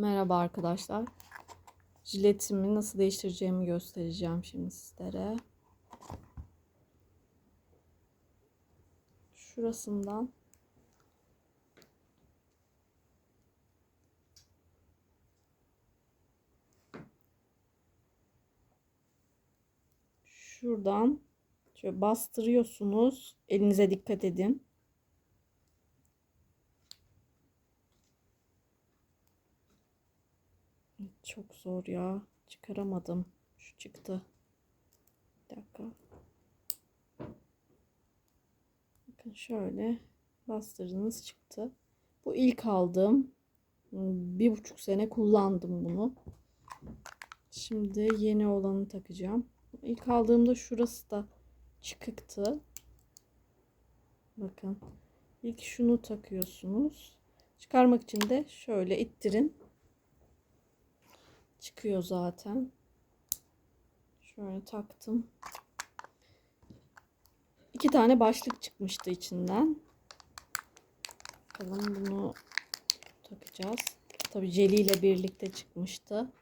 Merhaba arkadaşlar. Jiletimi nasıl değiştireceğimi göstereceğim şimdi sizlere. Şurasından şuradan şöyle bastırıyorsunuz. Elinize dikkat edin. Çok zor ya. Çıkaramadım. Şu çıktı. Bir dakika. Bakın şöyle bastırdınız çıktı. Bu ilk aldığım. Bir buçuk sene kullandım bunu. Şimdi yeni olanı takacağım. İlk aldığımda şurası da çıkıktı. Bakın. İlk şunu takıyorsunuz. Çıkarmak için de şöyle ittirin çıkıyor zaten. Şöyle taktım. İki tane başlık çıkmıştı içinden. Bakalım bunu takacağız. Tabi jeliyle birlikte çıkmıştı.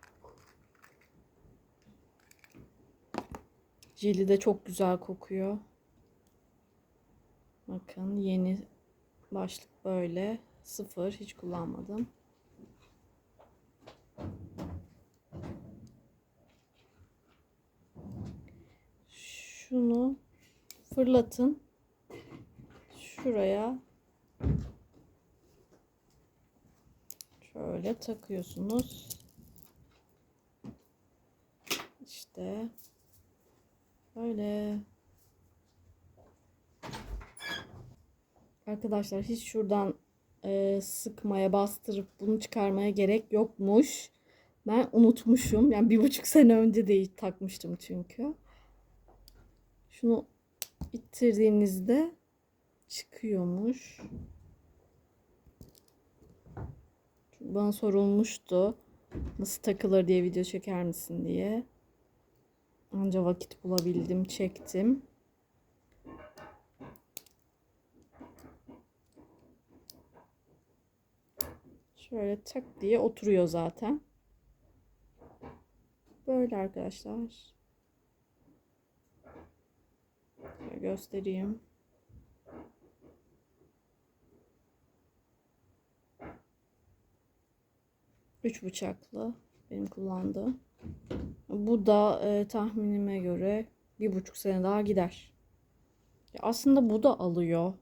Jeli de çok güzel kokuyor. Bakın yeni başlık böyle. Sıfır hiç kullanmadım. Şunu fırlatın. Şuraya şöyle takıyorsunuz. İşte böyle. Arkadaşlar hiç şuradan e, sıkmaya bastırıp bunu çıkarmaya gerek yokmuş. Ben unutmuşum. Yani bir buçuk sene önce de takmıştım çünkü. Şunu ittirdiğinizde çıkıyormuş. Çünkü bana sorulmuştu. Nasıl takılır diye video çeker misin diye. Anca vakit bulabildim, çektim. Şöyle tak diye oturuyor zaten. Böyle arkadaşlar. Göstereyim. Üç bıçaklı benim kullandığım. Bu da e, tahminime göre bir buçuk sene daha gider. Ya aslında bu da alıyor.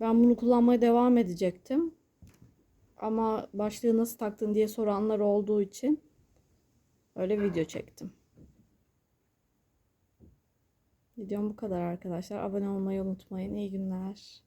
Ben bunu kullanmaya devam edecektim. Ama başlığı nasıl taktın diye soranlar olduğu için öyle video çektim. Videom bu kadar arkadaşlar. Abone olmayı unutmayın. İyi günler.